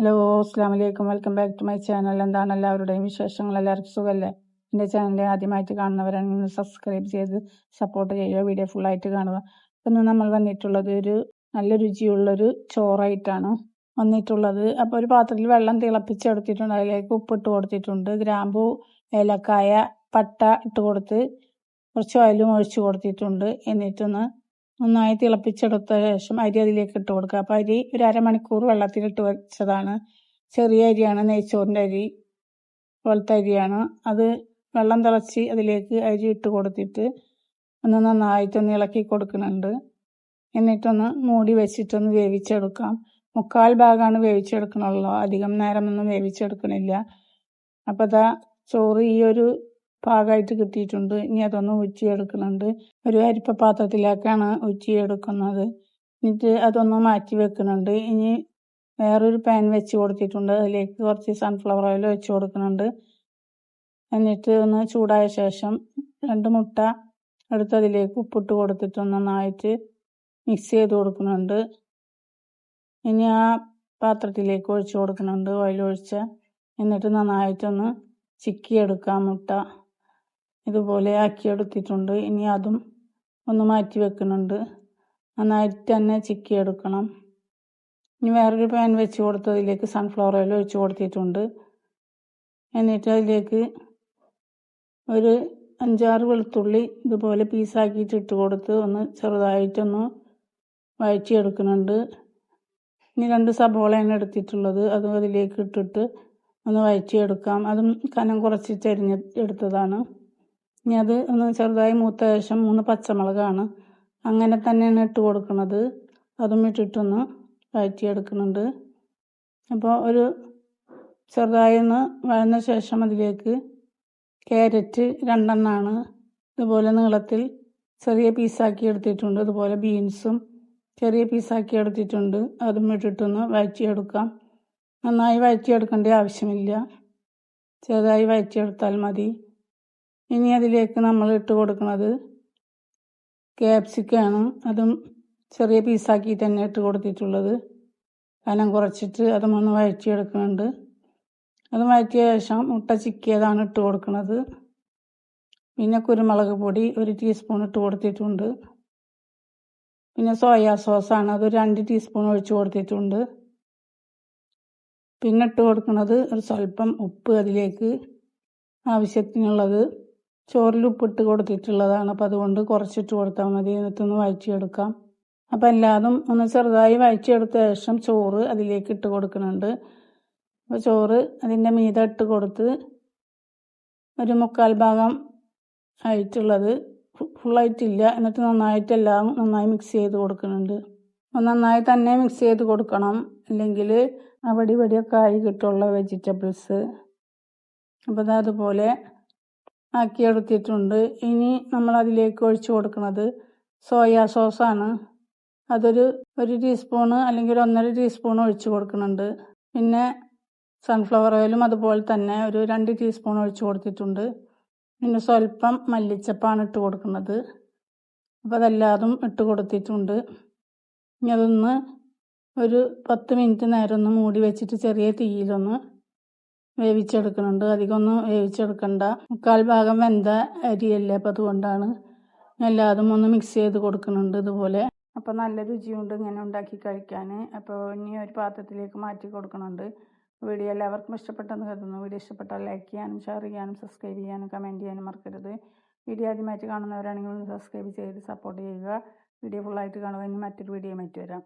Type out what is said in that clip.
Hello അസ്സാം വലൈക്കും welcome back to my channel. എന്താണ് എല്ലാവരുടെയും വിശേഷങ്ങൾ? എല്ലാവർക്കും സുഖമല്ലേ? എന്റെ ചാനൽ ആദ്യമായിട്ട് കാണുന്നവരാണെങ്കിൽ സബ്സ്ക്രൈബ് ചെയ്ത് സപ്പോർട്ട് ചെയ്യുക. വീഡിയോ ഫുള്ളായിട്ട് കാണുക. ഇന്ന് നമ്മൾ വന്നിട്ടുള്ളത് ഒരു നല്ല രുചിയുള്ളൊരു ചോറായിട്ടാണ് വന്നിട്ടുള്ളത്. അപ്പോൾ ഒരു പാത്രത്തിൽ വെള്ളം തിളപ്പിച്ചെടുത്തിട്ടുണ്ട്. അതിലേക്ക് ഉപ്പിട്ട് കൊടുത്തിട്ടുണ്ട്. ഗ്രാമ്പു ഏലക്കായ പട്ട ഇട്ട് കൊടുത്ത് കുറച്ച് ഓയിലും ഒഴിച്ച് കൊടുത്തിട്ടുണ്ട്. എന്നിട്ടൊന്ന് നന്നായി തിളപ്പിച്ചെടുത്ത ശേഷം അരി അതിലേക്ക് ഇട്ട് കൊടുക്കുക. അപ്പം അരി ഒരു അരമണിക്കൂർ വെള്ളത്തിലിട്ട് വെച്ചതാണ്. ചെറിയ അരിയാണ് നെയ്ച്ചോറിന്റെ അരി പോലത്തെ അരിയാണ്. അത് വെള്ളം തിളച്ച് അതിലേക്ക് അരി ഇട്ട് കൊടുത്തിട്ട് ഒന്ന് നന്നായിട്ടൊന്ന് ഇളക്കി കൊടുക്കുന്നുണ്ട്. എന്നിട്ടൊന്ന് മൂടി വെച്ചിട്ടൊന്ന് വേവിച്ചെടുക്കാം. മുക്കാൽ ഭാഗമാണ് വേവിച്ചെടുക്കണുള്ളൂ. അധികം നേരമൊന്നും വേവിച്ചെടുക്കണില്ല. അപ്പോൾ അതാ ചോറ് ഈ ഒരു പാകമായിട്ട് കിട്ടിയിട്ടുണ്ട്. ഇനി അതൊന്ന് ഊറ്റിയെടുക്കുന്നുണ്ട് ഒരു അരിപ്പ പാത്രത്തിലേക്കാണ് ഊറ്റിയെടുക്കുന്നത് എന്നിട്ട് അതൊന്ന് മാറ്റി വെക്കുന്നുണ്ട്. ഇനി വേറൊരു പാൻ വെച്ച് കൊടുത്തിട്ടുണ്ട്. അതിലേക്ക് കുറച്ച് സൺഫ്ലവർ ഓയിൽ വെച്ച് കൊടുക്കുന്നുണ്ട്. എന്നിട്ട് ഒന്ന് ചൂടായ ശേഷം രണ്ട് മുട്ട എടുത്ത് അതിലേക്ക് ഉപ്പിട്ട് കൊടുത്തിട്ട് നന്നായിട്ട് മിക്സ് ചെയ്ത് കൊടുക്കുന്നുണ്ട്. ഇനി ആ പാത്രത്തിലേക്ക് ഒഴിച്ച് കൊടുക്കുന്നുണ്ട്. ഓയിൽ ഒഴിച്ച. എന്നിട്ട് നന്നായിട്ടൊന്ന് ചിക്കിയെടുക്കാം മുട്ട. ഇതുപോലെ ആക്കിയെടുത്തിട്ടുണ്ട്. ഇനി അതും ഒന്ന് മാറ്റി വെക്കുന്നുണ്ട്. നന്നായിട്ട് തന്നെ ചിക്കി എടുക്കണം ഇനി വേറൊരു പാൻ വെച്ച് കൊടുത്ത് അതിലേക്ക് സൺഫ്ലവർ ഓയിൽ ഒഴിച്ച് കൊടുത്തിട്ടുണ്ട്. എന്നിട്ട് അതിലേക്ക് ഒരു അഞ്ചാറ് വെളുത്തുള്ളി ഇതുപോലെ പീസാക്കിയിട്ട് ഇട്ട് കൊടുത്ത് ഒന്ന് ചെറുതായിട്ടൊന്ന് വഴറ്റിയെടുക്കുന്നുണ്ട്. ഇനി രണ്ട് സബോളയാണ് എടുത്തിട്ടുള്ളത്. അതും അതിലേക്ക് ഇട്ടിട്ട് ഒന്ന് വഴറ്റിയെടുക്കാം. അതും കനം കുറച്ച് ചെരിഞ്ഞ് എടുത്തതാണ്. ഇനി അത് ഒന്ന് ചെറുതായി മൂത്ത ശേഷം മൂന്ന് പച്ചമുളകാണ്. അങ്ങനെ തന്നെയാണ് ഇട്ട് കൊടുക്കുന്നത്. അതും ഇട്ടിട്ടൊന്ന് വഴറ്റിയെടുക്കുന്നുണ്ട്. അപ്പോൾ ഒരു ചെറുതായി ഒന്ന് വഴന്ന ശേഷം അതിലേക്ക് ക്യാരറ്റ് രണ്ടെണ്ണമാണ് ഇതുപോലെ നീളത്തിൽ ചെറിയ പീസാക്കി എടുത്തിട്ടുണ്ട്. അതുപോലെ ബീൻസും ചെറിയ പീസാക്കി എടുത്തിട്ടുണ്ട്. അതും ഇട്ടിട്ടൊന്ന് വഴറ്റിയെടുക്കാം. നന്നായി വഴറ്റിയെടുക്കേണ്ട ആവശ്യമില്ല. ചെറുതായി വഴറ്റിയെടുത്താൽ മതി. ഇനി അതിലേക്ക് നമ്മൾ ഇട്ട് കൊടുക്കുന്നത് ക്യാപ്സിക്കാണ് അതും ചെറിയ പീസാക്കി തന്നെ ഇട്ട് കൊടുത്തിട്ടുള്ളത്. കനം കുറച്ചിട്ട് അതും ഒന്ന് വഴറ്റിയെടുക്കുന്നുണ്ട്. അത് വഴറ്റിയ ശേഷം മുട്ട ചിക്കിയതാണ് ഇട്ട് കൊടുക്കുന്നത്. പിന്നെ കുരുമുളക് പൊടി ഒരു ടീസ്പൂൺ ഇട്ട് കൊടുത്തിട്ടുണ്ട്. പിന്നെ സോയാ സോസാണ് അത് രണ്ട് ടീസ്പൂൺ ഒഴിച്ചു കൊടുത്തിട്ടുണ്ട്. പിന്നെ ഇട്ട് കൊടുക്കുന്നത് ഒരു സ്വല്പം ഉപ്പ് അതിലേക്ക് ആവശ്യത്തിനുള്ളത്. ചോറിൽ ഉപ്പിട്ട് കൊടുത്തിട്ടുള്ളതാണ്. അപ്പം അതുകൊണ്ട് കുറച്ചിട്ട് കൊടുത്താൽ മതി. എന്നിട്ടൊന്ന് വഴറ്റിയെടുക്കാം. അപ്പോൾ എല്ലാതും ഒന്ന് ചെറുതായി വഴറ്റിയെടുത്ത ശേഷം ചോറ് അതിലേക്ക് ഇട്ട് കൊടുക്കുന്നുണ്ട്. അപ്പോൾ ചോറ് അതിന്റെ മീത ഇട്ട് കൊടുത്ത് ഒരു മുക്കാൽ ഭാഗം ആയിട്ടുള്ളത് ഫുള്ളായിട്ടില്ല. എന്നിട്ട് നന്നായിട്ട് എല്ലാം നന്നായി മിക്സ് ചെയ്ത് കൊടുക്കുന്നുണ്ട്. നന്നായി തന്നെ മിക്സ് ചെയ്ത് കൊടുക്കണം. അല്ലെങ്കിൽ അവിടെ ഇവിടെയൊക്കെ ആയി കിട്ടുള്ള വെജിറ്റബിൾസ് അപ്പോൾ അതുപോലെ ആക്കിയെടുത്തിട്ടുണ്ട്. ഇനി നമ്മൾ അതിലേക്ക് ഒഴിച്ചു കൊടുക്കുന്നത് സോയാ സോസാണ്. അതൊരു ഒരു ടീസ്പൂണ് അല്ലെങ്കിൽ ഒരു ഒന്നര ടീസ്പൂൺ ഒഴിച്ചു കൊടുക്കുന്നുണ്ട്. പിന്നെ സൺഫ്ലവർ ഓയിലും അതുപോലെ തന്നെ ഒരു രണ്ട് ടീസ്പൂൺ ഒഴിച്ചു കൊടുത്തിട്ടുണ്ട്. പിന്നെ സ്വല്പം മല്ലിച്ചപ്പാണ് ഇട്ട് കൊടുക്കുന്നത്. അപ്പോൾ അതെല്ലാതും ഇട്ട് കൊടുത്തിട്ടുണ്ട്. ഇനി അതൊന്ന് ഒരു പത്ത് മിനിറ്റ് നേരം ഒന്ന് മൂടി വെച്ചിട്ട് ചെറിയ തീയിലൊന്ന് വേവിച്ചെടുക്കുന്നുണ്ട്. അധികം ഒന്നും വേവിച്ചെടുക്കണ്ട. മുക്കാൽ ഭാഗം വെന്ത അരിയല്ലേ അപ്പം അതുകൊണ്ടാണ് എല്ലാതും ഒന്ന് മിക്സ് ചെയ്ത് കൊടുക്കുന്നുണ്ട് ഇതുപോലെ. അപ്പോൾ നല്ല രുചിയുണ്ട് ഇങ്ങനെ ഉണ്ടാക്കി കഴിക്കാൻ അപ്പോൾ ഇനി ഒരു പാത്രത്തിലേക്ക് മാറ്റി കൊടുക്കുന്നുണ്ട്. വീഡിയോ എല്ലാവർക്കും ഇഷ്ടപ്പെട്ടെന്ന് കരുതുന്നു. വീഡിയോ ഇഷ്ടപ്പെട്ടാൽ ലൈക്ക് ചെയ്യാനും ഷെയർ ചെയ്യാനും സബ്സ്ക്രൈബ് ചെയ്യാനും കമന്റ് ചെയ്യാനും മറക്കരുത്. വീഡിയോ ആദ്യമായിട്ട് കാണുന്നവരാണെങ്കിൽ ഒന്ന് സബ്സ്ക്രൈബ് ചെയ്ത് സപ്പോർട്ട് ചെയ്യുക. വീഡിയോ ഫുള്ളായിട്ട് കാണുക ഇനി മറ്റൊരു വീഡിയോ മാറ്റി വരാം.